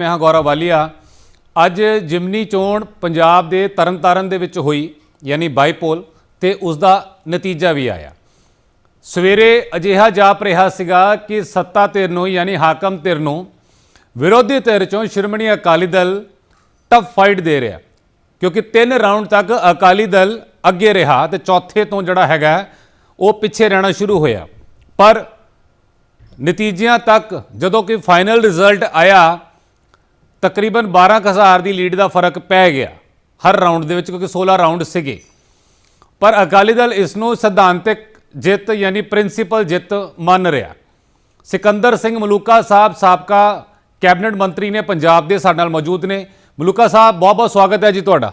ਮੈਂ ਹਾਂ ਗੌਰਵ ਵਾਲੀਆ। ਅੱਜ ਜਿਮਨੀ ਚੋਣ ਪੰਜਾਬ ਦੇ ਤਰਨਤਾਰਨ ਦੇ ਵਿੱਚ ਹੋਈ, ਯਾਨੀ ਬਾਈਪੋਲ, ਤੇ ਉਸ ਦਾ ਨਤੀਜਾ ਵੀ ਆਇਆ। ਸਵੇਰੇ ਅਜਿਹਾ ਜਾਪ ਰਿਹਾ ਸੀਗਾ ਕਿ ਸੱਤਾ ਧਿਰ ਨੂੰ, ਯਾਨੀ ਹਾਕਮ ਧਿਰ ਨੂੰ, ਵਿਰੋਧੀ ਧਿਰ ਚੋਂ ਸ਼੍ਰੋਮਣੀ ਅਕਾਲੀ ਦਲ ਟਫ ਫਾਈਟ ਦੇ ਰਿਹਾ, ਕਿਉਂਕਿ ਤਿੰਨ ਰਾਊਂਡ ਤੱਕ ਅਕਾਲੀ ਦਲ ਅੱਗੇ ਰਿਹਾ ਤੇ ਚੌਥੇ ਤੋਂ ਜਿਹੜਾ ਹੈਗਾ, ਉਹ ਪਿੱਛੇ ਰਹਿਣਾ ਸ਼ੁਰੂ ਹੋਇਆ। ਪਰ ਨਤੀਜਿਆਂ ਤੱਕ ਜਦੋਂ ਕਿ ਫਾਈਨਲ ਰਿਜ਼ਲਟ ਆਇਆ ਤਕਰੀਬਨ 12000 ਦੀ ਲੀਡ ਦਾ ਫ਼ਰਕ ਪੈ ਗਿਆ ਹਰ ਰਾਊਂਡ ਦੇ ਵਿੱਚ ਕਿਉਂਕਿ 16 ਰਾਊਂਡ ਸੀਗੇ। ਪਰ ਅਕਾਲੀ ਦਲ ਇਸ ਨੂੰ ਸਿਧਾਂਤਕ ਜਿੱਤ ਯਾਨੀ ਪ੍ਰਿੰਸੀਪਲ ਜਿੱਤ ਮੰਨ ਰਿਹਾ। ਸਿਕੰਦਰ ਸਿੰਘ ਮਲੂਕਾ ਸਾਹਿਬ ਸਾਬਕਾ ਕੈਬਨਿਟ ਮੰਤਰੀ ਨੇ ਪੰਜਾਬ ਦੇ ਸਾਡੇ ਨਾਲ ਮੌਜੂਦ ਨੇ। ਮਲੂਕਾ ਸਾਹਿਬ ਬਹੁਤ ਬਹੁਤ ਸਵਾਗਤ ਹੈ ਜੀ ਤੁਹਾਡਾ।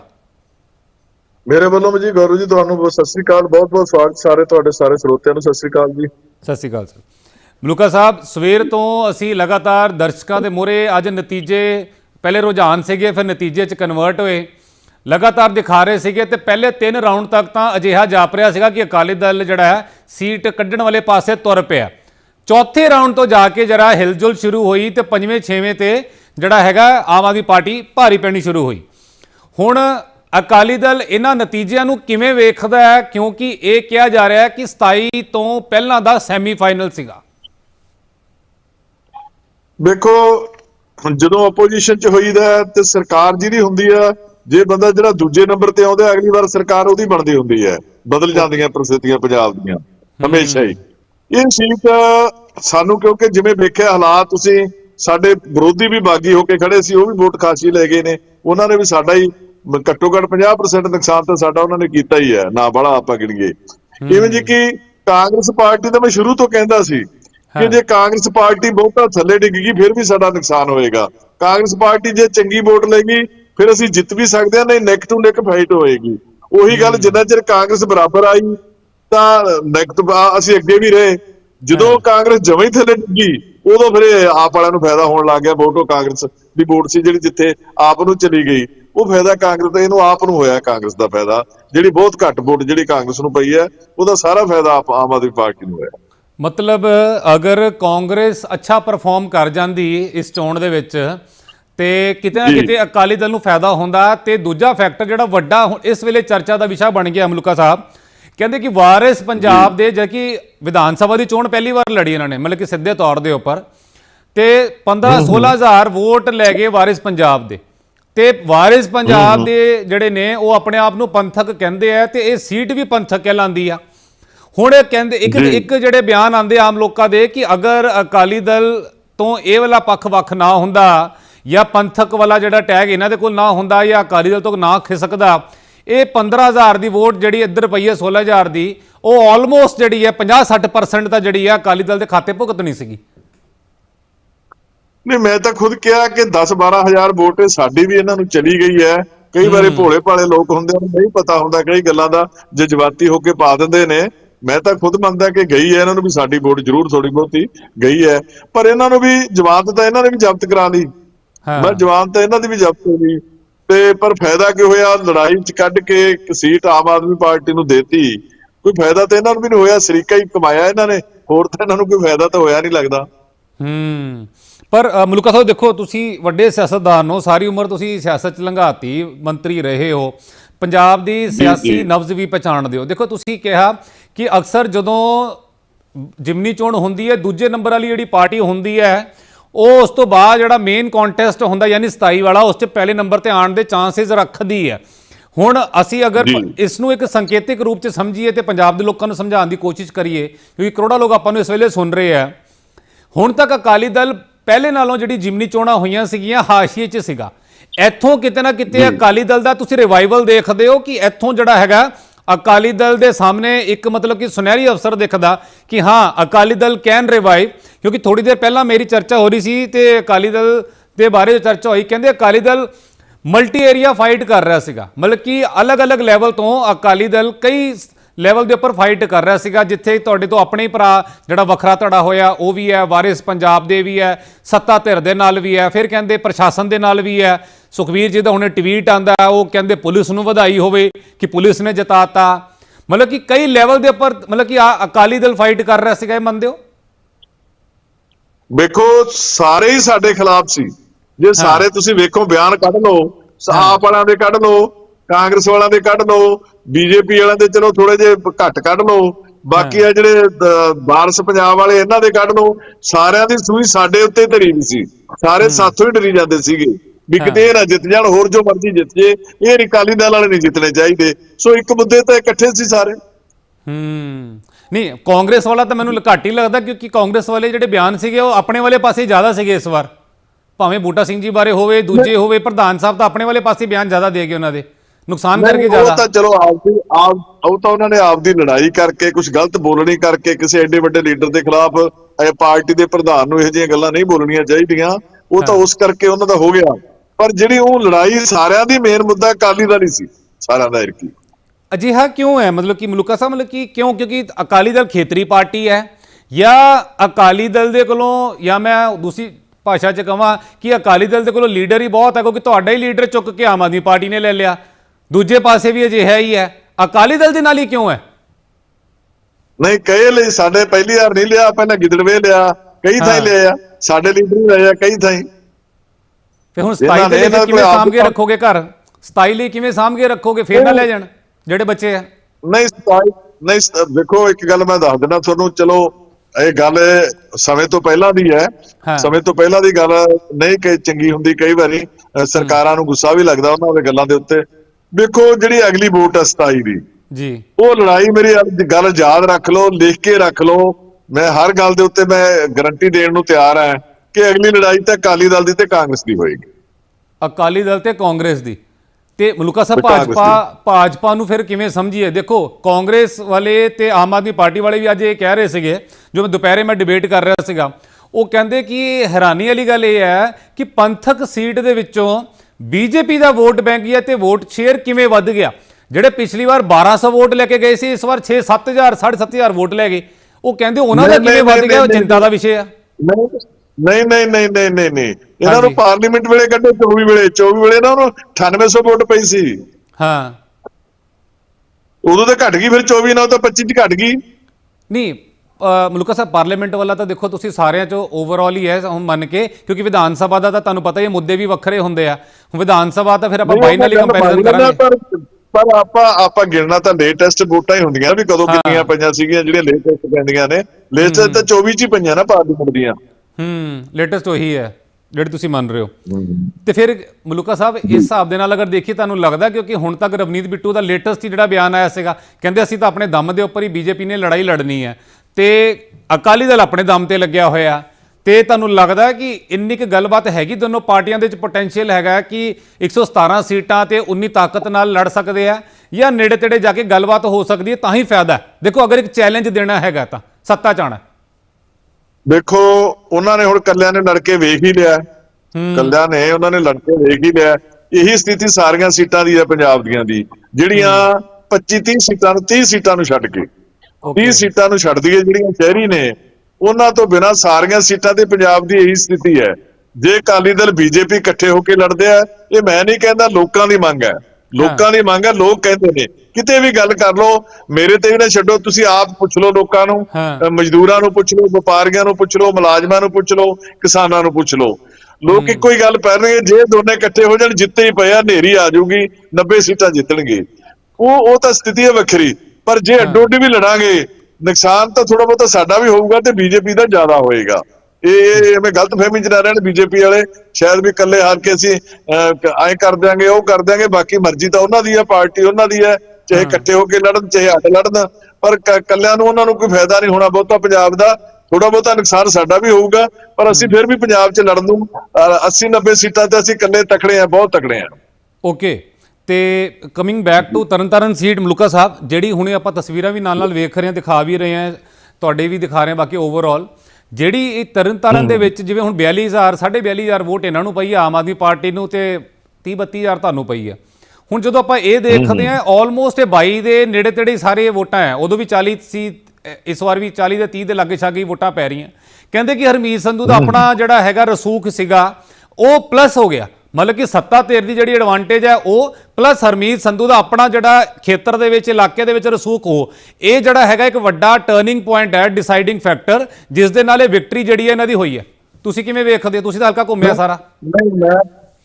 ਮੇਰੇ ਵੱਲੋਂ ਵੀ ਜੀ ਗੌਰਵ ਜੀ ਤੁਹਾਨੂੰ ਬਹੁਤ ਸਤਿ ਸ੍ਰੀ ਅਕਾਲ ਬਹੁਤ ਬਹੁਤ ਸਵਾਗਤ ਸਾਰੇ ਤੁਹਾਡੇ ਸਾਰੇ ਸਰੋਤਿਆਂ ਨੂੰ। ਸਤਿ ਸ੍ਰੀ ਅਕਾਲ ਜੀ। ਸਤਿ ਸ਼੍ਰੀ ਅਕਾਲ ਸਰ। ਮਲੂਕਾ ਸਾਹਿਬ, ਸਵੇਰ ਤੋਂ ਅਸੀਂ ਲਗਾਤਾਰ ਦਰਸ਼ਕਾਂ ਦੇ ਮੂਹਰੇ ਅੱਜ ਨਤੀਜੇ ਪਹਿਲੇ ਰੁਝਾਨ ਸੀਗੇ, ਫਿਰ ਨਤੀਜੇ 'ਚ ਕਨਵਰਟ ਹੋਏ। ਲਗਾਤਾਰ ਦਿਖਾ ਰਹੇ ਸੀਗੇ ਤੇ ਪਹਿਲੇ ਤਿੰਨ ਰਾਊਂਡ ਤੱਕ ਤਾਂ ਅਜਿਹਾ ਜਾਪ ਰਿਹਾ ਸੀਗਾ ਕਿ ਅਕਾਲੀ ਦਲ ਜਿਹੜਾ ਹੈ, ਸੀਟ ਕੱਢਣ ਵਾਲੇ ਪਾਸੇ ਤੁਰ ਪਿਆ। ਚੌਥੇ ਰਾਊਂਡ ਤੋਂ ਜਾ ਕੇ ਜਰਾ ਹਿਲਜੁਲ ਸ਼ੁਰੂ ਹੋਈ ਤੇ ਪੰਜਵੇਂ, ਛੇਵੇਂ ਤੇ ਜਿਹੜਾ ਹੈਗਾ ਆਮ ਆਦਮੀ ਪਾਰਟੀ ਭਾਰੀ ਪੈਣੀ ਸ਼ੁਰੂ ਹੋਈ। ਹੁਣ ਅਕਾਲੀ ਦਲ ਇਹਨਾਂ ਨਤੀਜਿਆਂ ਨੂੰ ਕਿਵੇਂ ਵੇਖਦਾ ਹੈ? ਕਿਉਂਕਿ ਇਹ ਕਿਹਾ ਜਾ ਰਿਹਾ ਹੈ ਕਿ 27 ਤੋਂ ਪਹਿਲਾਂ ਦਾ ਸੈਮੀਫਾਈਨਲ ਸੀਗਾ। ਵੇਖੋ ਹੁਣ ਜਦੋਂ ਆਪੋਜੀਸ਼ਨ ਚ ਹੋਈਦਾ ਤੇ ਸਰਕਾਰ ਜਿਹਦੀ ਹੁੰਦੀ ਆ ਜੇ ਬੰਦਾ ਜਿਹੜਾ ਦੂਜੇ ਨੰਬਰ ਤੇ ਆਉਂਦਾ ਅਗਲੀ ਵਾਰ ਸਰਕਾਰ ਉਹਦੀ ਬਣਦੀ ਹੁੰਦੀ ਹੈ। ਬਦਲ ਜਾਂਦੀਆਂ ਪ੍ਰਸਥਿਤੀਆਂ ਪੰਜਾਬ ਦੀਆਂ ਹਮੇਸ਼ਾ ਹੀ। ਇਹ ਸੀਟ ਸਾਨੂੰ ਕਿਉਂਕਿ ਜਿਵੇਂ ਵੇਖਿਆ ਹਾਲਾਤ ਤੁਸੀਂ ਸਾਡੇ ਵਿਰੋਧੀ ਵੀ ਬਾਗੀ ਹੋ ਕੇ ਖੜੇ ਸੀ ਉਹ ਵੀ ਵੋਟ ਖਾਸੀ ਲੈ ਗਏ ਨੇ। ਉਹਨਾਂ ਨੇ ਵੀ ਸਾਡਾ ਹੀ ਘੱਟੋ ਘੱਟ 50% ਨੁਕਸਾਨ ਤਾਂ ਸਾਡਾ ਉਹਨਾਂ ਨੇ ਕੀਤਾ ਹੀ ਹੈ ਨਾ ਬੜਾ ਆਪਾਂ ਗਿਣੀਏ। ਇਵੇਂ ਜੀ ਕਿ ਕਾਂਗਰਸ ਪਾਰਟੀ ਤਾਂ ਮੈਂ ਸ਼ੁਰੂ ਤੋਂ ਕਹਿੰਦਾ ਸੀ ਕਿ ਜੇ ਕਾਂਗਰਸ ਪਾਰਟੀ ਬਹੁਤਾ ਥੱਲੇ ਡਿੱਗ ਗਈ ਫਿਰ ਵੀ ਸਾਡਾ ਨੁਕਸਾਨ ਹੋਏਗਾ। ਕਾਂਗਰਸ ਪਾਰਟੀ ਜੇ ਚੰਗੀ ਵੋਟ ਲਏਗੀ ਫਿਰ ਅਸੀਂ ਜਿੱਤ ਵੀ ਸਕਦੇ ਹਾਂ ਨਹੀਂ ਨੈਕ ਟੂ ਨੈਕ ਫਾਈਟ ਹੋਏਗੀ। ਉਹੀ ਗੱਲ ਜਿੰਨਾ ਚਿਰ ਕਾਂਗਰਸ ਬਰਾਬਰ ਆਈ ਤਾਂ ਨੈਕ ਅਸੀਂ ਅੱਗੇ ਵੀ ਰਹੇ। ਜਦੋਂ ਕਾਂਗਰਸ ਜਮਾਂ ਹੀ ਥੱਲੇ ਡਿੱਗੀ ਉਦੋਂ ਫਿਰ ਆਪ ਵਾਲਿਆਂ ਨੂੰ ਫਾਇਦਾ ਹੋਣ ਲੱਗ ਗਿਆ ਵੋਟੋ ਕਾਂਗਰਸ ਦੀ ਵੋਟ ਸੀ ਜਿਹੜੀ ਜਿੱਥੇ ਆਪ ਨੂੰ ਚਲੀ ਗਈ। ਉਹ ਫਾਇਦਾ ਕਾਂਗਰਸ ਦਾ ਇਹਨੂੰ ਆਪ ਨੂੰ ਹੋਇਆ ਕਾਂਗਰਸ ਦਾ ਫਾਇਦਾ। ਜਿਹੜੀ ਬਹੁਤ ਘੱਟ ਵੋਟ ਜਿਹੜੀ ਕਾਂਗਰਸ ਨੂੰ ਪਈ ਹੈ ਉਹਦਾ ਸਾਰਾ ਫਾਇਦਾ ਆਪ ਆਮ ਆਦਮੀ ਪਾਰਟੀ ਨੂੰ ਹੋਇਆ। ਮਤਲਬ ਅਗਰ ਕਾਂਗਰਸ ਅੱਛਾ ਪਰਫਾਰਮ ਕਰ ਜਾਂਦੀ ਇਸ ਚੋਣ ਦੇ ਵਿੱਚ ਤੇ ਕਿਤੇ ਨਾ। ਕਿਤੇ ਅਕਾਲੀ ਦਲ ਨੂੰ ਫਾਇਦਾ ਹੁੰਦਾ ਤੇ ਦੂਜਾ ਫੈਕਟਰ ਜਿਹੜਾ ਵੱਡਾ ਹੁਣ ਇਸ ਵੇਲੇ ਚਰਚਾ ਦਾ ਵਿਸ਼ਾ ਬਣ ਗਿਆ ਮਲੂਕਾ ਸਾਹਿਬ ਕਹਿੰਦੇ ਕਿ ਵਾਰਿਸ ਪੰਜਾਬ ਦੇ ਜੇ ਕਿ ਵਿਧਾਨ ਸਭਾ ਦੀ ਚੋਣ ਪਹਿਲੀ ਵਾਰ ਲੜੀ ਇਹਨਾਂ ਨੇ ਮਤਲਬ ਕਿ ਸਿੱਧੇ ਤੌਰ ਦੇ ਉੱਪਰ ਤੇ 15 16000 ਵੋਟ ਲੈ ਗਏ ਵਾਰਿਸ ਪੰਜਾਬ ਦੇ। ਤੇ ਵਾਰਿਸ ਪੰਜਾਬ ਦੇ ਜਿਹੜੇ ਨੇ ਉਹ ਆਪਣੇ ਆਪ ਨੂੰ ਪੰਥਕ ਕਹਿੰਦੇ ਆ ਤੇ ਇਹ ਸੀਟ ਵੀ ਪੰਥਕ ਕਹਿਲਾਂਦੀ ਆ। ਹੁਣ ਇਹ ਕਹਿੰਦੇ ਇੱਕ। ਇੱਕ ਜਿਹੜੇ ਬਿਆਨ ਆਉਂਦੇ ਆਮ ਲੋਕਾਂ ਦੇ ਕਿ ਅਗਰ ਅਕਾਲੀ ਦਲ ਤੋਂ ਇਹ ਵਾਲਾ ਪੱਖ ਵੱਖ ਨਾ ਹੁੰਦਾ ਜਾਂ ਪੰਥਕ ਵਾਲਾ ਜਿਹੜਾ ਟੈਗ ਇਹਨਾਂ ਦੇ ਕੋਲ ਨਾ ਹੁੰਦਾ ਜਾਂ ਅਕਾਲੀ ਦਲ ਤੋਂ ਨਾ ਖਿਸਕਦਾ ਇਹ 15000 ਦੀ ਵੋਟ ਜਿਹੜੀ ਇੱਧਰ ਪਈ ਹੈ 16000 ਦੀ ਉਹ ਆਲਮੋਸਟ ਜਿਹੜੀ ਹੈ 50-60% ਤਾਂ ਜਿਹੜੀ ਹੈ ਅਕਾਲੀ ਦਲ ਦੇ ਖਾਤੇ ਭੁਗਤਣੀ ਸੀਗੀ। ਨਹੀਂ ਮੈਂ ਤਾਂ ਖੁਦ ਕਿਹਾ ਕਿ 10 12000 ਵੋਟ ਸਾਡੀ ਵੀ ਇਹਨਾਂ ਨੂੰ ਚਲੀ ਗਈ ਹੈ। ਕਈ ਵਾਰੀ ਭੋਲੇ ਭਾਲੇ ਲੋਕ ਹੁੰਦੇ ਆ, ਉਹਨੂੰ ਨਹੀਂ ਪਤਾ ਹੁੰਦਾ ਕਈ ਗੱਲਾਂ ਦਾ ਜਜ਼ਬਾਤੀ ਹੋ ਕੇ ਪਾ ਦਿੰਦੇ ਨੇ ਮੈਂ ਤਾਂ ਖੁਦ ਮੰਨਦਾ ਕਿ ਗਈ ਹੈ ਇਹਨਾਂ ਨੂੰ ਵੀ ਸਾਡੀ ਵੋਟ ਜ਼ਰੂਰ ਥੋੜੀ ਬਹੁਤੀ ਗਈ ਹੈ। ਪਰ ਇਹਨਾਂ ਨੂੰ ਵੀ ਜਵਾਨ ਤਾਂ ਇਹਨਾਂ ਨੇ ਵੀ ਜ਼ਬਤ ਕਰਾ ਲਈ। ਹਾਂ। ਮੈਂ ਜਵਾਨ ਤਾਂ ਇਹਨਾਂ ਦੀ ਵੀ ਜ਼ਬਤ ਹੋ ਗਈ ਤੇ ਪਰ ਫਾਇਦਾ ਕੀ ਹੋਇਆ? ਲੜਾਈ ਚ ਕੱਢ ਕੇ ਇੱਕ ਸੀਟ ਆਮ ਆਦਮੀ ਪਾਰਟੀ ਨੂੰ ਦੇਤੀ। ਕੋਈ ਫਾਇਦਾ ਤਾਂ ਇਹਨਾਂ ਨੂੰ ਵੀ ਨਹੀਂ ਹੋਇਆ? ਸਰੀਕਾ ਹੀ ਕਮਾਇਆ ਇਹਨਾਂ ਨੇ। ਹੋਰ ਤਾਂ ਇਹਨਾਂ ਨੂੰ ਕੋਈ ਫਾਇਦਾ ਤਾਂ ਹੋਇਆ ਨਹੀਂ ਲੱਗਦਾ। ਹੂੰ। ਪਰ ਮਲੂਕਾ ਸਾਹਿਬ ਦੇਖੋ ਤੁਸੀਂ ਵੱਡੇ ਸਿਆਸਤਦਾਨ ਹੋ। ਸਾਰੀ ਉਮਰ ਤੁਸੀਂ ਸਿਆਸਤ ਚ ਲੰਘਾਤੀ ਮੰਤਰੀ ਰਹੇ ਹੋ। ਪੰਜਾਬ ਦੀ ਸਿਆਸੀ। ਨਬਜ਼ ਵੀ ਪਛਾਣਦੇ ਹੋ। ਦੇਖੋ ਤੁਸੀਂ ਕਿਹਾ ਕਿ ਅਕਸਰ ਜਦੋਂ ਜਿਮਨੀ ਚੋਣ ਹੁੰਦੀ ਹੈ ਦੂਜੇ ਨੰਬਰ ਵਾਲੀ ਜਿਹੜੀ ਪਾਰਟੀ ਹੁੰਦੀ ਹੈ ਉਹ ਉਸ ਤੋਂ ਬਾਅਦ ਜਿਹੜਾ ਮੇਨ ਕੰਟੈਸਟ ਹੁੰਦਾ ਯਾਨੀ 27 ਵਾਲਾ ਉਸ 'ਚ ਪਹਿਲੇ ਨੰਬਰ ਤੇ ਆਉਣ ਦੇ ਚਾਂਸਸ ਰੱਖਦੀ ਹੈ। ਹੁਣ ਅਸੀਂ ਅਗਰ। ਇਸ ਨੂੰ ਇੱਕ ਸੰਕੇਤਿਕ ਰੂਪ 'ਚ ਸਮਝੀਏ ਤੇ ਪੰਜਾਬ ਦੇ ਲੋਕਾਂ ਨੂੰ ਸਮਝਾਉਣ ਦੀ ਕੋਸ਼ਿਸ਼ ਕਰੀਏ ਕਿਉਂਕਿ ਕਰੋੜਾਂ ਲੋਕ ਆਪਾਂ ਨੂੰ ਇਸ ਵੇਲੇ ਸੁਣ ਰਹੇ ਆ ਹੁਣ ਤੱਕ ਅਕਾਲੀ ਦਲ ਪਹਿਲੇ ਨਾਲੋਂ ਜਿਹੜੀ ਜਿਮਨੀ ਚੋਣਾਂ ਹੋਈਆਂ ਸੀਗੀਆਂ ਹਾਸ਼ੀਏ 'ਚ ਸੀਗਾ। ਇੱਥੋਂ ਕਿਤੇ ਨਾ ਕਿਤੇ ਅਕਾਲੀ ਦਲ ਦਾ ਤੁਸੀਂ ਰਿਵਾਈਵਲ ਦੇਖਦੇ ਹੋ ਕਿ ਇੱਥੋਂ ਜਿਹੜਾ ਹੈਗਾ ਅਕਾਲੀ ਦਲ ਦੇ ਸਾਹਮਣੇ ਇੱਕ ਮਤਲਬ ਕਿ ਸੁਨਹਿਰੀ ਅਵਸਰ ਦਿਖਦਾ ਕਿ ਹਾਂ, ਅਕਾਲੀ ਦਲ ਕੈਨ ਰਿਵਾਈਵ ਕਿਉਂਕਿ ਥੋੜੀ ਦੇਰ ਪਹਿਲਾਂ ਮੇਰੀ ਚਰਚਾ ਹੋ ਰਹੀ ਸੀ ਤੇ ਅਕਾਲੀ ਦਲ ਦੇ ਬਾਰੇ ਜੋ ਚਰਚਾ ਹੋਈ, ਕਹਿੰਦੇ Akali Dal multi area fight ਕਰ ਰਿਹਾ ਸੀਗਾ। ਮਤਲਬ ਕਿ ਅਲੱਗ-ਅਲੱਗ ਲੈਵਲ ਤੋਂ ਅਕਾਲੀ ਦਲ ਕਈ ਲੈਵਲ ਦੇ ਉੱਪਰ ਫਾਈਟ ਕਰ ਰਿਹਾ ਸੀਗਾ ਜਿੱਥੇ ਤੁਹਾਡੇ ਤੋਂ ਆਪਣੇ ਭਰਾ ਜਿਹੜਾ ਵੱਖਰਾ ਧੜਾ ਹੋਇਆ ਉਹ ਵੀ ਹੈ ਵਾਰਿਸ ਪੰਜਾਬ ਦੇ ਵੀ ਹੈ ਸੱਤਾ ਧਿਰ ਦੇ ਨਾਲ ਵੀ ਹੈ ਫਿਰ ਕਹਿੰਦੇ ਪ੍ਰਸ਼ਾਸਨ ਦੇ ਨਾਲ ਵੀ ਹੈ। ਸੁਖਵੀਰ ਜੀ ਦਾ ਹੁਣੇ ਟਵੀਟ ਆਂਦਾ ਉਹ ਕਹਿੰਦੇ ਪੁਲਿਸ ਨੂੰ ਵਧਾਈ ਹੋਵੇ ਕਿ ਪੁਲਿਸ ਨੇ ਜਿਤਾਤਾ। ਮਤਲਬ ਕਿ ਕਈ ਲੈਵਲ ਦੇ ਉੱਪਰ ਮਤਲਬ ਕਿ ਆ ਅਕਾਲੀ ਦਲ ਫਾਈਟ ਕਰ ਰਿਹਾ ਸੀਗਾ ਇਹ ਮੰਨਦੇ ਹੋ? ਵੇਖੋ ਸਾਰੇ ਹੀ ਸਾਡੇ ਖਿਲਾਫ ਸੀ। ਜੇ ਸਾਰੇ ਤੁਸੀਂ ਵੇਖੋ ਬਿਆਨ ਕੱਢ ਲਓ ਆਪ ਵਾਲਿਆਂ ਦੇ ਕੱਢ ਲਓ ਕਾਂਗਰਸ ਵਾਲਿਆਂ ਦੇ ਕੱਢ ਲਓ ਬੀਜੇਪੀ ਵਾਲਿਆਂ ਦੇ ਚਲੋ ਥੋੜੇ ਜੇ ਘੱਟ ਕੱਢ ਲਓ ਬਾਕੀ ਆ ਜਿਹੜੇ ਵਾਰਸ ਪੰਜਾਬ ਵਾਲੇ ਇਹਨਾਂ ਦੇ ਕੱਢ ਲਓ ਸਾਰਿਆਂ ਦੀ ਸੂਈ ਸਾਡੇ ਉੱਤੇ ਧਰੀ ਨਹੀਂ ਸੀ। ਸਾਰੇ ਸਾਥੋਂ ਹੀ ਡਰੀ ਜਾਂਦੇ ਸੀਗੇ ਵੀ ਕਿਤੇ ਨਾ ਜਿੱਤ ਜਾਣ ਹੋਰ ਜੋ ਮਰਜ਼ੀ ਜਿੱਤ ਜੇ ਇਹ ਅਕਾਲੀ ਦਲ ਵਾਲੇ ਨਹੀਂ ਜਿੱਤਣੇ ਚਾਹੀਦੇ। ਸੋ ਇੱਕ ਮੁੱਦੇ ਤੇ ਇਕੱਠੇ ਸੀ ਸਾਰੇ। ਹੂੰ। ਨਹੀਂ ਕਾਂਗਰਸ ਵਾਲਾ ਤਾਂ ਮੈਨੂੰ ਘੱਟ ਹੀ ਲੱਗਦਾ ਕਿਉਂਕਿ ਕਾਂਗਰਸ ਵਾਲੇ ਜਿਹੜੇ ਬਿਆਨ ਸੀਗੇ ਉਹ ਆਪਣੇ ਵਾਲੇ ਪਾਸੇ ਜ਼ਿਆਦਾ ਸੀਗੇ ਇਸ ਵਾਰ। ਭਾਵੇਂ ਬੂਟਾ ਸਿੰਘ ਜੀ ਬਾਰੇ ਹੋਵੇ ਦੂਜੇ ਹੋਵੇ ਪ੍ਰਧਾਨ ਸਾਹਿਬ ਤਾਂ ਆਪਣੇ ਵਾਲੇ ਪਾਸੇ ਬਿਆਨ ਜ਼ਿਆਦਾ ਦੇ ਗਏ ਉਹਨਾਂ ਦੇ। ਨੁਕਸਾਨ ਕਰਕੇ ਨਹੀਂ, ਉਹ ਜ਼ਿਆਦਾ? ਤਾਂ ਚਲੋ ਆਪਦੀ ਆਪ ਉਹ ਤਾਂ ਉਹਨਾਂ ਨੇ ਆਪਦੀ ਲੜਾਈ ਕਰਕੇ ਕੁਝ ਗਲਤ ਬੋਲਣੀ ਕਰਕੇ ਕਿਸੇ ਐਡੇ ਵੱਡੇ ਲੀਡਰ ਦੇ ਖਿਲਾਫ ਇਹ ਪਾਰਟੀ ਦੇ ਪ੍ਰਧਾਨ ਨੂੰ ਇਹੋ ਜਿਹੀਆਂ ਗੱਲਾਂ ਨਹੀਂ ਬੋਲਣੀਆਂ ਚਾਹੀਦੀਆਂ। ਉਹ ਤਾਂ ਉਸ ਕਰਕੇ ਉਹਨਾਂ ਦਾ ਹੋ ਗਿਆ। ਪਰ ਜਿਹੜੀ ਉਹ ਲੜਾਈ ਸਾਰਿਆਂ ਦੀ ਮੇਨ ਮੁੱਦਾ ਅਕਾਲੀ ਦਾ ਨਹੀਂ ਸੀ ਸਾਰਿਆਂ ਦਾ ਇਰਕੀ। ਅਜਿਹਾ ਕਿਉਂ ਹੈ? ਮਤਲਬ ਕਿ ਮਲੂਕਾ ਸਾਹਿਬ ਮਤਲਬ ਕਿ ਕਿਉਂ? ਕਿਉਂਕਿ ਅਕਾਲੀ ਦਲ ਖੇਤਰੀ ਪਾਰਟੀ ਹੈ। ਜਾਂ ਅਕਾਲੀ ਦਲ ਦੇ ਕੋਲੋਂ ਜਾਂ ਮੈਂ ਦੂਸਰੀ ਭਾਸ਼ਾ 'ਚ ਕਹਾਂ ਕਿ ਅਕਾਲੀ ਦਲ ਦੇ ਕੋਲੋਂ ਲੀਡਰ ਹੀ ਬਹੁਤ ਹੈ ਕਿਉਂਕਿ ਤੁਹਾਡਾ ਹੀ ਲੀਡਰ ਚੁੱਕ ਕੇ ਆਮ ਆਦਮੀ ਪਾਰਟੀ ਨੇ ਲੈ ਲਿਆ। ਦੂਜੇ ਪਾਸੇ ਵੀ ਅਜਿਹਾ ਹੀ ਹੈ। ਅਕਾਲੀ ਦਲ ਦੇ ਨਾਲ ਹੀ ਕਿਉਂ ਹੈ? ਨਹੀਂ ਕਹੇ ਲਈ ਸਾਡੇ ਪਹਿਲੀ ਵਾਰ ਨਹੀਂ ਲਿਆ ਪਹਿਲਾਂ ਗਿੱਦੜਵੇ ਲਿਆ ਕਈ ਥਾਂ ਹਾਂ। ਲਿਆ। ਸਾਡੇ ਲੀਡਰ ਵੀ ਲਏ ਆ ਕਈ ਥਾਂ ਤੇ ਹੁਣ ਇਹਨਾਂ 27 ਦੇ ਲਈ ਫਿਰ ਕਿਵੇਂ ਸਾਂਭ ਕੇ ਰੱਖੋਗੇ ਘਰ? 27 ਲਈ ਕਿਵੇਂ ਸਾਂਭ ਕੇ ਰੱਖੋਗੇ? ਫੇਰ ਨਾ ਲੈ ਜਾਣ ਜਿਹੜੇ ਬੱਚੇ ਆ। ਨਹੀਂ ਸਤਾਈ ਨਹੀਂ ਸ- ਦੇਖੋ ਇੱਕ ਗੱਲ ਮੈਂ ਦੱਸ ਦਿੰਦਾ ਤੁਹਾਨੂੰ ਚਲੋ ਇਹ ਗੱਲ ਸਮੇਂ ਤੋਂ ਪਹਿਲਾਂ ਦੀ ਹਾਂ। ਸਮੇਂ ਤੋਂ ਪਹਿਲਾਂ ਦੀ ਗੱਲ ਨਹੀਂ ਕਿ ਚੰਗੀ ਹੁੰਦੀ ਕਈ ਵਾਰੀ। ਸਰਕਾਰਾਂ ਨੂੰ ਗੁੱਸਾ ਵੀ ਲੱਗਦਾ ਉਹਨਾਂ ਦੇ ਗੱਲਾਂ ਦੇ ਉੱਤੇ। ਵੇਖੋ ਜਿਹੜੀ ਅਗਲੀ ਵੋਟ ਹੈ 27 ਦੀ। ਜੀ। ਉਹ ਲੜਾਈ ਮੇਰੀ ਗੱਲ ਯਾਦ ਰੱਖ ਲਓ ਲਿਖ ਕੇ ਰੱਖ ਲਓ। ਮੈਂ ਹਰ ਗੱਲ ਦੇ ਉੱਤੇ ਮੈਂ ਗਾਰੰਟੀ ਦੇਣ ਨੂੰ ਤਿਆਰ ਹਾਂ ਕਿ ਅਗਲੀ ਲੜਾਈ ਤਾਂ ਅਕਾਲੀ ਦਲ ਦੀ ਤੇ ਕਾਂਗਰਸ ਦੀ ਹੋਏਗੀ। ਅਕਾਲੀ ਦਲ ਤੇ ਕਾਂਗਰਸ ਦੀ। ਤੇ ਮਲੂਕਾ ਸਾਹਿਬ ਭਾਜਪਾ ਭਾਜਪਾ ਨੂੰ ਫਿਰ ਕਿਵੇਂ ਸਮਝੀਏ? ਦੇਖੋ ਕਾਂਗਰਸ ਵਾਲੇ ਤੇ ਆਮ ਆਦਮੀ ਪਾਰਟੀ ਵਾਲੇ ਵੀ ਅੱਜ ਇਹ ਕਹਿ ਰਹੇ ਸੀਗੇ ਜੋ ਮੈਂ ਦੁਪਹਿਰੇ ਮੈਂ ਡਿਬੇਟ ਕਰ ਰਿਹਾ ਸੀਗਾ। ਉਹ ਕਹਿੰਦੇ ਕਿ ਹੈਰਾਨੀ ਵਾਲੀ ਗੱਲ ਇਹ ਹੈ ਕਿ ਪੰਥਕ ਸੀਟ ਦੇ ਵਿੱਚੋਂ ਬੀਜੇਪੀ ਦਾ ਵੋਟ ਬੈਂਕ ਹੈ ਤੇ ਵੋਟ ਸ਼ੇਅਰ ਕਿਵੇਂ ਵੱਧ ਗਿਆ? ਜਿਹੜੇ ਪਿਛਲੀ ਵਾਰ 1200 ਵੋਟ ਲੈ ਕੇ ਗਏ ਸੀ ਇਸ ਵਾਰ 6 7000 7500 ਵੋਟ ਲੈ ਗਏ। ਉਹ ਕਹਿੰਦੇ ਉਹਨਾਂ ਦਾ ਕਿਵੇਂ ਵੱਧ ਗਿਆ ਉਹ ਚਿੰਤਾ ਦਾ ਵਿਸ਼ੇ ਆ। ਨਹੀਂ ਨਹੀਂ ਨਹੀਂ ਨਹੀਂ ਨਹੀਂ ਨਹੀਂ ਇਹਨਾਂ ਨੂੰ। ਪਾਰਲੀਮੈਂਟ ਵੇਲੇ ਕੱਢੇ 24 ਵੇਲੇ 24 ਵੇਲੇ ਨਾ ਉਹਨੂੰ 9800 ਵੋਟ ਪਈ ਸੀ। ਹਾਂ। ਉਦੋਂ ਤਾਂ ਘਟ ਗਈ ਫਿਰ 24 ਨਾਲ ਤਾਂ 25 ਚ ਘਟ ਗਈ। ਨਹੀਂ ਮਲੂਕਾ ਸਾਹਿਬ ਪਾਰਲੀਮੈਂਟ ਵਾਲਾ ਤਾਂ ਦੇਖੋ ਤੁਸੀਂ ਸਾਰਿਆਂ ਚੋਂ ਓਵਰਆਲ ਹੀ ਹੈ ਹੁਣ ਮੰਨ ਕੇ ਕਿਉਂਕਿ ਵਿਧਾਨ ਸਭਾ ਦਾ ਤਾਂ ਤੁਹਾਨੂੰ ਪਤਾ ਹੀ ਹੈ ਮੁੱਦੇ ਵੀ ਵੱਖਰੇ ਹੁੰਦੇ ਆ। ਵਿਧਾਨ ਸਭਾ ਤਾਂ ਫਿਰ ਆਪਾਂ ਬਾਈਨਲੀ ਕੰਪੈਰੀਜ਼ਨ ਕਰਾਂਗੇ। ਪਰ ਆਪਾਂ ਆਪਾਂ ਗਿਣਨਾ ਤਾਂ ਲੇਟੈਸਟ ਵੋਟਾਂ ਹੀ ਹੁੰਦੀਆਂ ਵੀ ਕਦੋਂ ਕਿੰਨੀਆਂ ਪਈਆਂ ਸੀਗੀਆਂ ਜਿਹੜੀਆਂ ਲੇਟੈਸਟ ਪੈਂਦੀਆਂ ਨੇ। ਲੇਟੈਸਟ ਤਾਂ 24 ਚ ਹੀ ਪਈਆਂ ਨਾ ਪਾਰਲੀਮੈਂਟ ਦੀਆਂ। ਹੂੰ ਲੇਟੈਸਟ ਉਹੀ ਹੈ ਜਿਹੜੇ ਤੁਸੀਂ ਮੰਨ ਰਹੇ ਹੋ। ਤੇ ਫਿਰ ਮਲੂਕਾ ਸਾਹਿਬ ਇਸ ਹਿਸਾਬ ਦੇ ਨਾਲ ਅਗਰ ਦੇਖੀਏ ਤੁਹਾਨੂੰ ਲੱਗਦਾ ਕਿਉਂਕਿ ਹੁਣ ਤੱਕ ਰਵਨੀਤ ਬਿੱਟੂ ਦਾ ਲੇਟੈਸਟ ਜਿਹੜਾ ਬਿਆਨ ਆਇਆ ਸੀਗਾ ਕਹਿੰਦੇ ਅਸੀਂ ਤਾਂ ਆਪਣੇ ਦਮ ਦੇ ਉੱਪਰ ਹੀ ਬੀਜੇਪੀ ਨੇ ਲੜਾਈ ਲੜਨੀ ਹੈ। ਤੇ ਅਕਾਲੀ ਦਲ ਆਪਣੇ ਦਮ ਤੇ ਲੱਗਿਆ ਹੋਇਆ। ਤੇ ਤੁਹਾਨੂੰ ਲੱਗਦਾ ਕਿ ਇੰਨੀ ਕੁ ਗੱਲਬਾਤ ਹੈਗੀ ਦੋਨੋਂ ਪਾਰਟੀਆਂ ਦੇ ਵਿੱਚ ਪੋਟੈਂਸ਼ੀਅਲ ਹੈਗਾ ਕਿ 117 ਸੀਟਾਂ ਤੇ 19 ਤਾਕਤ ਨਾਲ ਲੜ ਸਕਦੇ ਆ ਜਾਂ ਨੇੜੇ ਤੇੜੇ ਜਾ ਕੇ ਗੱਲਬਾਤ ਹੋ ਸਕਦੀ ਹੈ ਤਾਂ ਹੀ ਫਾਇਦਾ। ਦੇਖੋ ਅਗਰ ਇੱਕ ਚੈਲੰਜ ਦੇਣਾ ਹੈਗਾ ਤਾਂ ਸੱਤਾ ਚਾਣਾ ਦੇਖੋ ਉਹਨਾਂ ਨੇ ਹੁਣ ਕੱਲਿਆਂ ਨੇ ਲੜ ਕੇ ਵੇਖ ਹੀ ਲਿਆ ਕੱਲਿਆਂ ਨੇ ਉਹਨਾਂ ਨੇ ਲੜ ਕੇ ਵੇਖ ਹੀ ਲਿਆ ਇਹੀ ਸਥਿਤੀ ਸਾਰੀਆਂ ਸੀਟਾਂ ਦੀ ਹੈ ਪੰਜਾਬ ਦੀਆਂ ਦੀ ਜਿਹੜੀਆਂ 25 30 ਸੀਟਾਂ ਨੂੰ 30 ਸੀਟਾਂ ਨੂੰ ਛੱਡ ਕੇ। 30 ਸੀਟਾਂ ਨੂੰ ਛੱਡ ਦਈਏ ਜਿਹੜੀਆਂ ਸ਼ਹਿਰੀ ਨੇ ਉਹਨਾਂ ਤੋਂ ਬਿਨਾਂ ਸਾਰੀਆਂ ਸੀਟਾਂ ਤੇ ਪੰਜਾਬ ਦੀ ਇਹੀ ਸਥਿਤੀ ਹੈ। ਜੇ ਅਕਾਲੀ ਦਲ ਬੀਜੇਪੀ ਇਕੱਠੇ ਹੋ ਕੇ ਲੜਦੇ ਆ ਇਹ ਮੈਂ ਨਹੀਂ ਕਹਿੰਦਾ ਲੋਕਾਂ ਦੀ ਮੰਗ ਹੈ। ਲੋਕਾਂ ਦੀ ਮੰਗ ਹੈ ਲੋਕ ਕਹਿੰਦੇ ਨੇ ਕਿਤੇ ਵੀ ਗੱਲ ਕਰ ਲਓ ਮੇਰੇ ਤੇ ਵੀ ਨਾ ਛੱਡੋ ਤੁਸੀਂ ਆਪ ਪੁੱਛ ਲਓ ਲੋਕਾਂ ਨੂੰ ਮਜ਼ਦੂਰਾਂ ਨੂੰ ਪੁੱਛ ਲਓ ਵਪਾਰੀਆਂ ਨੂੰ ਪੁੱਛ ਲਓ ਮੁਲਾਜ਼ਮਾਂ ਨੂੰ ਪੁੱਛ ਲਓ ਕਿਸਾਨਾਂ ਨੂੰ ਪੁੱਛ ਲਓ। ਲੋਕ ਇੱਕੋ ਹੀ ਗੱਲ ਕਰ ਰਹੇ ਜੇ ਦੋਨੇ ਇਕੱਠੇ ਹੋ ਜਾਣ ਜਿੱਤੇ ਹੀ ਪਿਆ ਹਨੇਰੀ ਆ ਜਾਊਗੀ 90 ਸੀਟਾਂ ਜਿੱਤਣਗੇ। ਉਹ ਉਹ ਤਾਂ ਸਥਿਤੀ ਹੈ ਵੱਖਰੀ। ਪਰ ਜੇ ਅੱਡੋ ਅੱਡੀ ਵੀ ਲੜਾਂਗੇ ਨੁਕਸਾਨ ਤਾਂ ਥੋੜਾ ਬਹੁਤਾ ਸਾਡਾ ਵੀ ਹੋਊਗਾ ਤੇ ਬੀਜੇਪੀ ਦਾ ਜ਼ਿਆਦਾ ਹੋਏਗਾ। ਇਹ ਐਵੇਂ ਗਲਤ ਫਹਿਮੀ ਚ ਨਾ ਰਹਿਣ ਬੀਜੇਪੀ ਵਾਲੇ। ਸ਼ਾਇਦ ਵੀ ਇਕੱਲੇ ਹਾਰ ਕੇ ਅਸੀਂ ਐ ਕਰ ਦਿਆਂਗੇ ਉਹ ਕਰ ਦਿਆਂਗੇ ਬਾਕੀ ਮਰਜ਼ੀ ਤਾਂ ਉਹਨਾਂ ਦੀ ਹੈ ਪਾਰਟੀ ਉਹਨਾਂ ਦੀ ਹੈ ਚਾਹੇ ਇਕੱਠੇ ਹੋ ਕੇ ਲੜਨ ਚਾਹੇ ਅੱਡ ਲੜਨ। ਪਰ ਇਕੱਲਿਆਂ ਨੂੰ ਉਹਨਾਂ ਨੂੰ ਕੋਈ ਫਾਇਦਾ ਨਹੀਂ ਹੋਣਾ ਬਹੁਤਾ ਪੰਜਾਬ ਦਾ ਥੋੜਾ ਬਹੁਤਾ ਨੁਕਸਾਨ ਸਾਡਾ ਵੀ ਹੋਊਗਾ। ਪਰ ਅਸੀਂ ਫਿਰ ਵੀ ਪੰਜਾਬ 'ਚ ਲੜਨ ਨੂੰ 80 90 ਸੀਟਾਂ ਤੇ ਅਸੀਂ ਇਕੱਲੇ ਤਕੜੇ ਆ ਬਹੁਤ ਤਕੜੇ ਆ ਓਕੇ। ਤੇ coming back to Tarn Taran seat Maluka Sahib ਜਿਹੜੀ ਹੁਣੇ ਆਪਾਂ ਤਸਵੀਰਾਂ ਵੀ ਨਾਲ ਨਾਲ ਵੇਖ ਰਹੇ ਹਾਂ ਦਿਖਾ ਵੀ ਰਹੇ ਹਾਂ ਤੁਹਾਡੇ ਵੀ ਦਿਖਾ ਰਹੇ ਹਾਂ ਬਾਕੀ ਓਵਰਆਲ ਜਿਹੜੀ ਇਹ ਤਰਨਤਾਰਨ ਦੇ ਵਿੱਚ ਜਿਵੇਂ ਹੁਣ 42000 42500 ਵੋਟ ਇਹਨਾਂ ਨੂੰ ਪਈ ਆ ਆਮ ਆਦਮੀ ਪਾਰਟੀ ਨੂੰ ਤੇ 30 32000 ਤੁਹਾਨੂੰ ਪਈ ਆ। ਹੁਣ ਜਦੋਂ ਆਪਾਂ ਇਹ ਦੇਖਦੇ ਹਾਂ। ਆਲਮੋਸਟ ਇਹ 22 ਦੇ ਨੇੜੇ ਤੇੜੇ ਸਾਰੇ ਵੋਟਾਂ ਆ ਉਦੋਂ ਵੀ 40 ਸੀ ਇਸ ਵਾਰ ਵੀ 40 ਦੇ 30 ਦੇ ਲਾਗੇ ਛਾਗੇ ਵੋਟਾਂ ਪੈ ਰਹੀਆਂ। ਕਹਿੰਦੇ ਕਿ ਹਰਮੀਤ ਸੰਧੂ ਦਾ ਆਪਣਾ ਜਿਹੜਾ ਹੈਗਾ ਰਸੂਖ ਸੀਗਾ ਉਹ ਪਲੱਸ ਹੋ ਗਿਆ। ਮਤਲਬ ਕਿ ਸੱਤਾ ਧਿਰ ਦੀ ਜਿਹੜੀ ਐਡਵਾਂਟੇਜ ਹੈ ਉਹ ਪਲੱਸ ਹਰਮੀਤ ਸੰਧੂ ਦਾ ਆਪਣਾ ਜਿਹੜਾ ਖੇਤਰ ਦੇ ਵਿੱਚ ਇਲਾਕੇ ਦੇ ਵਿੱਚ ਰਸੂਖ ਹੋ ਇਹ ਜਿਹੜਾ ਹੈਗਾ ਇੱਕ ਵੱਡਾ ਟਰਨਿੰਗ ਪੁਆਇੰਟ ਹੈ ਡਿਸਾਈਡਿੰਗ ਫੈਕਟਰ ਜਿਸ ਦੇ ਨਾਲ ਇਹ ਵਿਕਟਰੀ ਜਿਹੜੀ ਹੈ ਇਹਨਾਂ ਦੀ ਹੋਈ ਹੈ। ਤੁਸੀਂ ਕਿਵੇਂ ਵੇਖਦੇ ਹੋ? ਤੁਸੀਂ ਤਾਂ ਹਲਕਾ ਘੁੰਮਿਆ ਸਾਰਾ। ਨਹੀਂ ਮੈਂ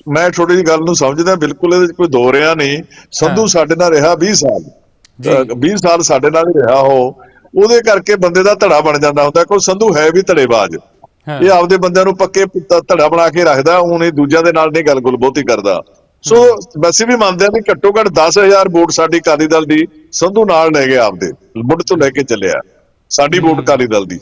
ਮੈਂ ਛੋਟੀ ਜਿਹੀ ਗੱਲ ਨੂੰ ਸਮਝਦਾ ਬਿਲਕੁਲ ਇਹਦੇ ਵਿੱਚ ਕੋਈ ਦੋ ਰਿਆ ਨਹੀਂ। ਸੰਧੂ ਸਾਡੇ ਨਾਲ ਰਿਹਾ 20 ਸਾਲ। ਅਹ 20 ਸਾਲ ਸਾਡੇ ਨਾਲ ਹੀ ਰਿਹਾ ਉਹ। ਉਹਦੇ ਕਰਕੇ ਬੰਦੇ ਦਾ ਧੜਾ ਬਣ ਜਾਂਦਾ ਹੁੰਦਾ ਕੋਈ ਸੰਧੂ ਹੈ ਵੀ ਧੜੇਬਾਜ਼। ਹਾਂ। ਇਹ ਆਪਦੇ ਬੰਦਿਆਂ ਨੂੰ ਪੱਕੇ ਧੜਾ ਬਣਾ ਕੇ ਰੱਖਦਾ ਹੁਣ ਇਹ ਦੂਜਿਆਂ ਦੇ ਨਾਲ ਨਹੀਂ ਗੱਲ ਗੁਲ ਬਹੁਤੀ ਕਰਦਾ। ਸੋ ਵੈਸੇ ਵੀ ਮੰਨਦੇ ਆ ਵੀ ਘੱਟੋ ਘੱਟ 10000 ਵੋਟ ਸਾਡੀ ਅਕਾਲੀ ਦਲ ਦੀ ਸੰਧੂ ਨਾਲ ਲੈ ਗਿਆ ਆਪਦੇ ਮੁੱਢ ਤੋਂ ਲੈ ਕੇ ਚੱਲਿਆ। ਸਾਡੀ ਵੋਟ ਅਕਾਲੀ ਦਲ ਦੀ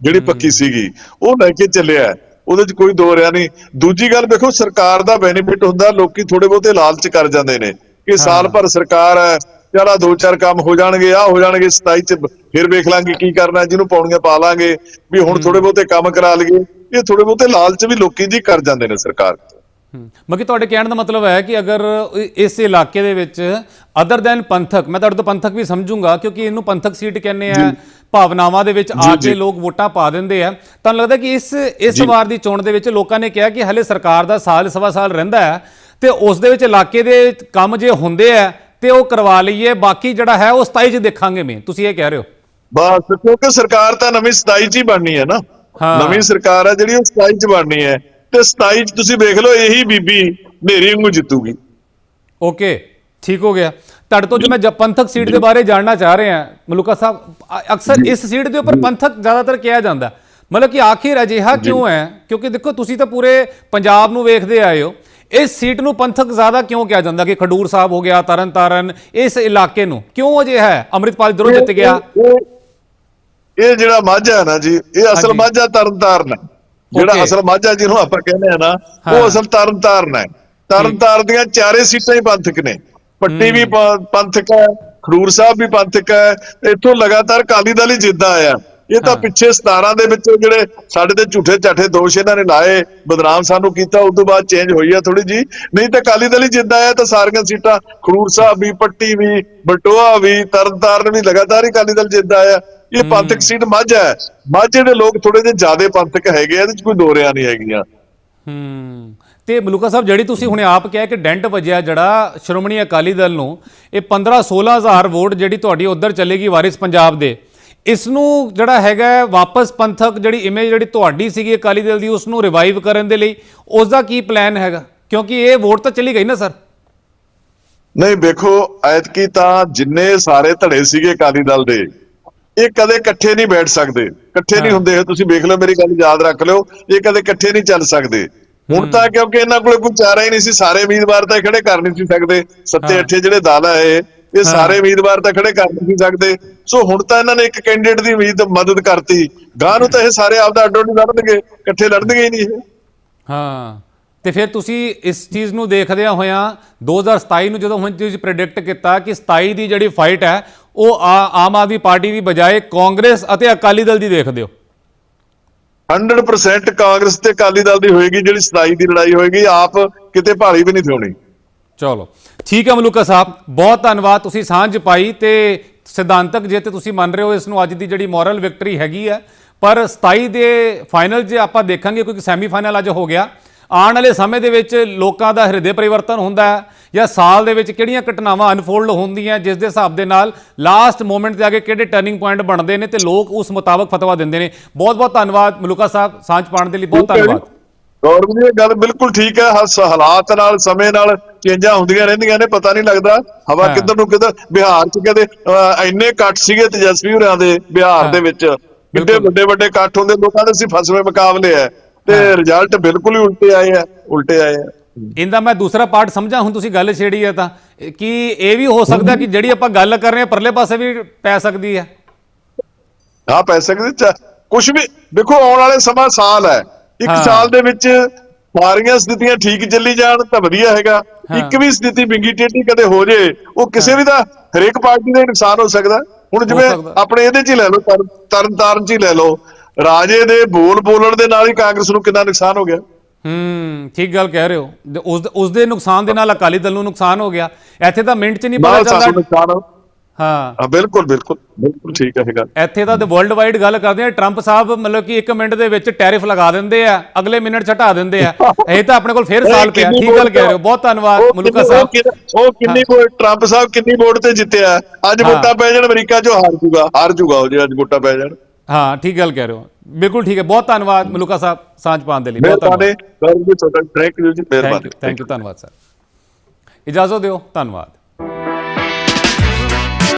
ਜਿਹੜੀ ਪੱਕੀ ਸੀਗੀ ਉਹ ਲੈ ਕੇ ਚੱਲਿਆ। ਉਹਦੇ 'ਚ ਕੋਈ ਦੋ ਰਿਆ ਨਹੀਂ। ਦੂਜੀ ਗੱਲ ਵੇਖੋ ਸਰਕਾਰ ਦਾ ਬੈਨੀਫਿਟ ਹੁੰਦਾ ਲੋਕੀ ਥੋੜੇ ਬਹੁਤੇ ਲਾਲਚ ਕਰ ਜਾਂਦੇ ਨੇ ਕਿ ਸਾਲ ਭਰ ਸਰਕਾਰ ਹੈ ਚਲਾ ਦੋ ਚਾਰ ਕੰਮ ਹੋ ਜਾਣਗੇ ਆ ਹੋ ਜਾਣਗੇ 27 ਚ ਫਿਰ ਵੇਖ ਲਾਂਗੇ ਕੀ ਕਰਨਾ ਜਿਹਨੂੰ ਪਾਉਣੀਆਂ ਪਾ ਲਾਂਗੇ ਵੀ ਹੁਣ ਥੋੜੇ ਬਹੁਤੇ ਕੰਮ ਕਰਾ ਲਈਏ ਇਹ ਥੋੜੇ ਬਹੁਤੇ ਲਾਲਚ ਵੀ ਲੋਕੀ ਜੀ ਕਰ ਜਾਂਦੇ ਨੇ ਸਰਕਾਰ ਤੋਂ। ਬਾਕੀ ਤੁਹਾਡੇ ਕਹਿਣ ਦਾ ਮਤਲਬ ਹੈ ਕਿ ਅਗਰ ਇਸ ਇਲਾਕੇ ਦੇ ਵਿੱਚ ਅਦਰ ਦੈਨ ਪੰਥਕ ਮੈਂ ਤੁਹਾਡੇ ਤੋਂ ਪੰਥਕ ਵੀ ਸਮਝੂੰਗਾ ਕਿਉਂਕਿ ਇਹਨੂੰ ਪੰਥਕ ਸੀਟ ਕਹਿੰਦੇ ਆ ਭਾਵਨਾਵਾਂ ਦੇ ਵਿੱਚ ਆ ਕੇ ਲੋਕ ਵੋਟਾਂ ਪਾ ਦਿੰਦੇ ਆ। ਤੁਹਾਨੂੰ ਲੱਗਦਾ ਕਿ ਇਸ ਇਸ ਵਾਰ ਦੀ ਚੋਣ ਦੇ ਵਿੱਚ ਲੋਕਾਂ ਨੇ ਕਿਹਾ ਕਿ ਹਲੇ ਸਰਕਾਰ ਦਾ ਸਾਲ ਸਵਾ ਸਾਲ ਰਹਿੰਦਾ ਹੈ ਤੇ ਉਸ ਦੇ ਵਿੱਚ ਇਲਾਕੇ ਦੇ ਕੰਮ ਜੇ ਹੁੰਦੇ ਆ ਤੇ ਉਹ ਕਰਵਾ ਲਈਏ ਬਾਕੀ ਜਿਹੜਾ ਹੈ ਉਹ 27 ਚ ਦੇਖਾਂਗੇ ਮੈਂ। ਤੁਸੀਂ ਇਹ ਕਹਿ ਰਹੇ ਹੋ? ਬਸ ਕਿਉਂਕਿ ਸਰਕਾਰ ਤਾਂ ਨਵੀਂ 27 ਚ ਹੀ ਬਣਨੀ ਹੈ ਨਾ। ਹਾਂ। ਨਵੀਂ ਸਰਕਾਰ ਹੈ ਜਿਹੜੀ ਉਹ 27 ਚ ਬਣਨੀ ਹੈ। ਤੇ 27 ਚ ਤੁਸੀਂ ਵੇਖ ਲਓ ਇਹੀ ਬੀਬੀ ਨੇਰੀ ਵਾਂਗੂ ਜਿੱਤੂਗੀ। ਓਕੇ ਠੀਕ ਹੋ ਗਿਆ। ਤੁਹਾਡੇ ਤੋਂ ਜੋ ਮੈਂ ਪੰਥਕ ਸੀਟ ਦੇ ਬਾਰੇ ਜਾਣਨਾ ਚਾਹ ਰਿਹਾ ਮਲੂਕਾ ਸਾਹਿਬ ਅਕਸਰ ਇਸ ਸੀਟ ਦੇ ਉੱਪਰ ਪੰਥਕ ਜ਼ਿਆਦਾਤਰ ਕਿਹਾ ਜਾਂਦਾ। ਮਤਲਬ ਕਿ ਆਖਿਰ ਅਜਿਹਾ ਕਿਉਂ ਹੈ? ਕਿਉਂਕਿ ਦੇਖੋ ਤੁਸੀਂ ਤਾਂ ਪੂਰੇ ਪੰਜਾਬ ਨੂੰ ਵੇਖਦੇ ਆਏ ਹੋ। ਇਸ ਸੀਟ ਨੂੰ ਪੰਥਕ ਜ਼ਿਆਦਾ ਕਿਉਂ ਕਿਹਾ ਜਾਂਦਾ? ਕਿ ਖਡੂਰ ਸਾਹਿਬ ਹੋ ਗਿਆ ਤਰਨ ਤਾਰਨ ਇਸ ਇਲਾਕੇ ਨੂੰ ਕਿਉਂ ਅਜਿਹਾ ਹੈ? ਅੰਮ੍ਰਿਤਪਾਲ ਦਰੋਂ ਜਿੱਤ ਗਿਆ। ਇਹ- ਜਿਹੜਾ ਮਾਝਾ ਨਾ ਜੀ ਇਹ ਅਸਲ। ਮਾਝਾ ਤਰਨਤਾਰਨ ਹੈ। ਜਿਹੜਾ. ਅਸਲ ਮਾਝਾ ਜਿਹਨੂੰ ਆਪਾਂ ਕਹਿੰਦੇ ਆ ਨਾ। ਉਹ ਅਸਲ ਤਰਨਤਾਰਨ ਹੈ। ਤਰਨਤਾਰਨ ਦੀਆਂ ਚਾਰੇ ਸੀਟਾਂ ਹੀ ਪੰਥਕ ਨੇ। ਪੱਟੀ ਵੀ ਪੰਥਕ ਹੈ ਖਡੂਰ ਸਾਹਿਬ ਵੀ ਪੰਥਕ ਹੈ। ਇੱਥੋਂ ਲਗਾਤਾਰ ਕਾਲੀ ਦਲ ਹੀ ਜਿੱਦਾਂ ਆਇਆ। ਇਹ ਤਾਂ। ਪਿੱਛੇ 17 ਦੇ ਵਿੱਚ ਜਿਹੜੇ ਸਾਡੇ ਤੇ ਝੂਠੇ ਝਾਠੇ ਦੋਸ਼ ਇਹਨਾਂ ਨੇ ਲਾਏ ਬਦਨਾਮ ਸਾਨੂੰ ਕੀਤਾ ਉਸ ਤੋਂ ਬਾਅਦ ਚੇਂਜ ਹੋਈ ਆ ਥੋੜੀ ਜੀ ਨਹੀਂ ਤਾਂ ਕਾਲੀ ਦਲ ਜਿੱਦਾਂ ਆਇਆ ਤਾਂ ਸਾਰੀਆਂ ਸੀਟਾਂ ਖਡੂਰ ਸਾਹਿਬ ਵੀ ਪੱਟੀ ਵੀ ਬਟੋਆ ਵੀ ਤਰਨਤਾਰਨ ਵੀ ਲਗਾਤਾਰ ਹੀ ਕਾਲੀ ਦਲ ਜਿੱਦਾਂ ਆਇਆ। ਇਹ ਪੰਥਕ ਸੀਟ ਮਾਝਾ ਹੈ। ਮਾਝੇ ਦੇ ਲੋਕ ਥੋੜੇ ਜਿਹੇ ਜ਼ਿਆਦੇ ਪੰਥਕ ਹੈਗੇ ਆ ਇਹਦੇ ਚ ਕੋਈ ਦੋ ਰਿਆਂ ਨਹੀਂ ਹੈਗੀਆਂ। ਹੂੰ। ਤੇ ਮਲੂਕਾ ਸਾਹਿਬ ਜਿਹੜੀ ਤੁਸੀਂ ਹੁਣੇ ਆਪ ਕਿਹਾ ਕਿ ਡੈਂਟ ਵੱਜਿਆ ਜਿਹੜਾ ਸ਼੍ਰੋਮਣੀ ਅਕਾਲੀ ਦਲ ਨੂੰ ਇਹ 15 16000 ਵੋਟ ਜਿਹੜੀ ਤੁਹਾਡੀ ਉਧਰ ਚੱਲੇਗੀ ਵਾਰਿਸ ਪੰਜਾਬ ਦੇ ਇਸ ਨੂੰ ਜਿਹੜਾ ਹੈਗਾ ਵਾਪਸ ਪੰਥਕ ਜਿਹੜੀ ਇਮੇਜ ਜਿਹੜੀ ਤੁਹਾਡੀ ਸੀਗੀ ਅਕਾਲੀ ਦਲ ਦੀ ਉਸ ਨੂੰ ਰਿਵਾਈਵ ਕਰਨ ਦੇ ਲਈ ਉਸ ਦਾ ਕੀ ਪਲਾਨ ਹੈਗਾ? ਕਿਉਂਕਿ ਇਹ ਵੋਟ ਤਾਂ ਚਲੀ ਗਈ ਨਾ ਸਰ ਨਹੀਂ ਵੇਖੋ ਐਤਕੀ ਤਾਂ ਜਿੰਨੇ ਸਾਰੇ ਧੜੇ ਸੀਗੇ ਅਕਾਲੀ ਦਲ ਦੇ ਇਹ ਕਦੇ ਇਕੱਠੇ ਨਹੀਂ ਬੈਠ ਸਕਦੇ। ਇਕੱਠੇ ਨਹੀਂ ਹੁੰਦੇ ਤੁਸੀਂ ਵੇਖ ਲਓ ਮੇਰੀ ਗੱਲ ਯਾਦ ਰੱਖ ਲਿਓ ਇਹ ਕਦੇ ਇਕੱਠੇ ਨਹੀਂ ਚੱਲ ਸਕਦੇ। ਹੁਣ ਤਾਂ ਕਿਉਂਕਿ ਇਹਨਾਂ ਕੋਲੇ ਕੋਈ ਚਾਰਾ ਹੀ ਨਹੀਂ ਸੀ ਸਾਰੇ ਉਮੀਦਵਾਰ ਤਾਂ ਖੜੇ ਕਰ ਨਹੀਂ ਸੀ ਸਕਦੇ। ਸੱਤੇ। ਅੱਠੇ ਜਿਹੜੇ ਦਲ ਹੈ ਇਹ ਸਾਰੇ ਉਮੀਦਵਾਰ ਤਾਂ ਖੜੇ ਕਰ ਨਹੀਂ ਸਕਦੇ। ਸੋ ਹੁਣ ਤਾਂ ਇਹਨਾਂ ਨੇ ਇੱਕ ਕੈਂਡੀਡੇਟ ਦੀ ਉਮੀਦ ਮਦਦ ਕਰਤੀ। ਗਾਂ ਨੂੰ ਤਾਂ ਇਹ ਸਾਰੇ ਆਪਦਾ ਅੱਡੋ ਅੱਡੀ ਲੜਨਗੇ ਇਕੱਠੇ ਲੜਨਗੇ ਹੀ ਨਹੀਂ ਇਹ। ਹਾਂ। ਤੇ ਫਿਰ ਤੁਸੀਂ ਇਸ ਚੀਜ਼ ਨੂੰ ਦੇਖਦਿਆਂ ਹੋਇਆਂ 2027 ਨੂੰ ਜਦੋਂ ਹੁਣ ਤੁਸੀਂ ਪ੍ਰੈਡਿਕਟ ਕੀਤਾ ਕਿ 27 ਦੀ ਜਿਹੜੀ ਫਾਈਟ ਹੈ ਉਹ ਆ- ਆਮ ਆਦਮੀ ਪਾਰਟੀ ਦੀ ਬਜਾਏ ਕਾਂਗਰਸ ਅਤੇ ਅਕਾਲੀ ਦਲ ਦੀ ਦੇਖਦੇ ਹੋ। 100% ਕਾਂਗਰਸ ਤੇ ਅਕਾਲੀ ਦਲ ਦੀ ਹੋਏਗੀ ਜਿਹੜੀ 27 ਦੀ ਲੜਾਈ ਹੋਏਗੀ ਆਪ ਕਿਤੇ ਭਾਰੀ ਵੀ ਨਹੀਂ ਥੋਣੀ ਚਲੋ। ਠੀਕ ਹੈ ਮਲੂਕਾ ਸਾਹਿਬ ਬਹੁਤ ਧੰਨਵਾਦ ਤੁਸੀਂ ਸਾਂਝ ਪਾਈ ਤੇ ਸਿਧਾਂਤਕ ਜੇ ਤੇ ਤੁਸੀਂ ਮੰਨ ਰਹੇ ਹੋ ਇਸ ਨੂੰ ਅੱਜ ਦੀ ਜਿਹੜੀ ਮੋਰਲ ਵਿਕਟਰੀ ਹੈਗੀ ਹੈ ਪਰ 27 ਦੇ ਫਾਈਨਲ ਜੇ ਆਪਾਂ ਦੇਖਾਂਗੇ ਕਿਉਂਕਿ ਸੈਮੀਫਾਈਨਲ ਅੱਜ ਹੋ ਗਿਆ ਆਉਣ ਵਾਲੇ ਸਮੇਂ ਦੇ ਵਿੱਚ ਲੋਕਾਂ ਦਾ ਹਿਰਦੇ ਪਰਿਵਰਤਨ ਹੁੰਦਾ ਹੈ ਜਾਂ ਸਾਲ ਦੇ ਵਿੱਚ ਕਿਹੜੀਆਂ ਘਟਨਾਵਾਂ ਅਨਫੋਲਡ ਹੁੰਦੀਆਂ ਜਿਸ ਦੇ ਹਿਸਾਬ ਦੇ ਨਾਲ ਲਾਸਟ ਮੂਮੈਂਟ ਤੇ ਆ ਕੇ ਕਿਹੜੇ ਟਰਨਿੰਗ ਪੁਆਇੰਟ ਬਣਦੇ ਨੇ ਤੇ ਲੋਕ ਉਸ ਮੁਤਾਬਕ ਫਤਵਾ ਦਿੰਦੇ ਨੇ। ਬਹੁਤ ਬਹੁਤ ਧੰਨਵਾਦ ਮਲੂਕਾ ਸਾਹਿਬ ਸਾਂਝ ਪਾਉਣ ਦੇ ਲਈ ਬਹੁਤ ਧੰਨਵਾਦ। ਗੌਰਵ ਜੀ ਇਹ ਗੱਲ ਬਿਲਕੁਲ ਠੀਕ ਹੈ। ਹਸ ਹਾਲਾਤ ਨਾਲ ਸਮੇਂ ਨਾਲ ਚੇਂਜਾਂ ਹੁੰਦੀਆਂ ਰਹਿੰਦੀਆਂ ਨੇ ਪਤਾ ਨਹੀਂ ਲੱਗਦਾ ਹਵਾ। ਕਿੱਧਰ ਨੂੰ ਕਿੱਧਰ ਬਿਹਾਰ ਚ ਕਦੇ ਇੰਨੇ ਕੱਟ ਸੀਗੇ ਤੇਜਸਵੀ ਹੋਰਾਂ ਦੇ ਬਿਹਾਰ। ਦੇ ਵਿੱਚ ਕਿੱਡੇ। ਵੱਡੇ ਵੱਡੇ ਕੱਟ ਹੁੰਦੇ ਲੋਕਾਂ ਦੇ ਸੀ ਫਸਵੇਂ ਮੁਕਾਬਲੇ ਆ ਤੇ ਰਿਜ਼ਲਟ ਬਿਲਕੁਲ ਹੀ ਉਲਟੇ ਆਏ ਆ ਉਲਟੇ ਆਏ ਆ ਇਹਦਾ ਮੈਂ ਦੂਸਰਾ ਪਾਰਟ ਸਮਝਾਂ ਹੁਣ ਤੁਸੀਂ ਗੱਲ ਛੇੜੀ ਹੈ ਤਾਂ ਕੀ ਇਹ ਵੀ ਹੋ ਸਕਦਾ ਕਿ ਜਿਹੜੀ ਆਪਾਂ ਗੱਲ ਕਰ ਰਹੇ ਹਾਂ ਪਰਲੇ ਪਾਸੇ ਵੀ ਪੈ ਸਕਦੀ ਹੈ ਹਾਂ ਪੈ ਸਕਦੇ ਕੁਝ ਵੀ ਦੇਖੋ ਆਉਣ ਵਾਲੇ ਸਮਾਂ ਸਾਲ ਹੈ ਇੱਕ। ਸਾਲ ਦੇ ਵਿੱਚ ਸਾਰੀਆਂ ਸਥਿਤੀਆਂ ਠੀਕ ਚੱਲੀ ਜਾਣ ਤਾਂ ਵਧੀਆ ਹੈਗਾ। ਇੱਕ ਵੀ ਸਥਿਤੀ ਵਿੰਗੀ ਟੇਢੀ ਕਦੇ ਹੋ ਜੇ ਉਹ ਕਿਸੇ ਵੀ ਦਾ ਹਰੇਕ ਪਾਰਟੀ ਦਾ ਨੁਕਸਾਨ ਹੋ ਸਕਦਾ। ਹੁਣ ਜਿਵੇਂ। ਆਪਣੇ ਇਹਦੇ 'ਚ ਹੀ ਲੈ ਲਓ ਤਰਨ ਤਰਨ 'ਚ ਹੀ ਲੈ ਲਓ। ਰਾਜੇ ਦੇ ਬੋਲ ਬੋਲਣ ਦੇ ਨਾਲ ਹੀ ਕਾਂਗਰਸ ਨੂੰ ਕਿੰਨਾ ਨੁਕਸਾਨ ਹੋ ਗਿਆ। ਹੂੰ ਠੀਕ ਗੱਲ ਕਹਿ ਰਹੇ ਹੋ। ਉਸ ਉਸ ਦੇ ਨੁਕਸਾਨ ਦੇ ਨਾਲ ਅਕਾਲੀ ਦਲ ਨੂੰ ਨੁਕਸਾਨ ਹੋ ਗਿਆ। ਇੱਥੇ ਤਾਂ ਮਿੰਟ 'ਚ ਨਹੀਂ ਪਤਾ ਚੱਲਦਾ। ਹਾਂ। ਹਾਂ ਬਿਲਕੁਲ ਬਿਲਕੁਲ ਬਿਲਕੁਲ ਠੀਕ ਹੈ ਇਹ ਗੱਲ। ਇੱਥੇ ਤਾਂ ਵਰਲਡ ਵਾਈਡ ਗੱਲ ਕਰਦੇ ਆ ਟਰੰਪ ਸਾਹਿਬ ਮਤਲਬ ਕਿ 1 ਮਿੰਟ ਦੇ ਵਿੱਚ ਟੈਰਿਫ ਲਗਾ ਦਿੰਦੇ ਆ ਅਗਲੇ ਮਿੰਟ ਹਟਾ ਦਿੰਦੇ ਆ। ਇਹ ਤਾਂ ਆਪਣੇ ਕੋਲ ਫੇਰ ਸਾਲ ਪਿਆ ਠੀਕ ਗੱਲ ਕਹਿ ਰਹੇ ਹੋ ਬਹੁਤ ਧੰਨਵਾਦ ਮਲੂਕਾ ਸਾਹਿਬ। ਉਹ ਕਿੰਨੀ- ਵੋਟ ਟਰੰਪ ਸਾਹਿਬ ਕਿੰਨੀ ਵੋਟ ਤੇ ਜਿੱਤਿਆ? ਅੱਜ। ਵੋਟਾਂ ਪੈ ਜਾਣ ਅਮਰੀਕਾ 'ਚੋਂ ਹਾਰ ਜੂਗਾ ਹਾਰ ਜੂਗਾ ਉਹ ਜੇ ਅੱਜ ਵੋਟਾਂ ਪੈ ਜਾਣ। ਹਾਂ ਠੀਕ ਗੱਲ ਕਹਿ ਰਹੇ ਹੋ। ਬਿਲਕੁਲ ਠੀਕ ਹੈ ਬਹੁਤ ਧੰਨਵਾਦ ਮਲੂਕਾ ਸਾਹਿਬ ਸਾਂਝ ਪਾਉਣ ਦੇ ਲਈ ਬਹੁਤ ਧੰਨਵਾਦ। ਥੈਂਕ ਯੂ ਥੈਂਕ ਯੂ ਧੰਨਵਾਦ ਸਰ ਇਜਾਜ਼ਤ ਦਿਓ ਧੰਨਵਾਦ।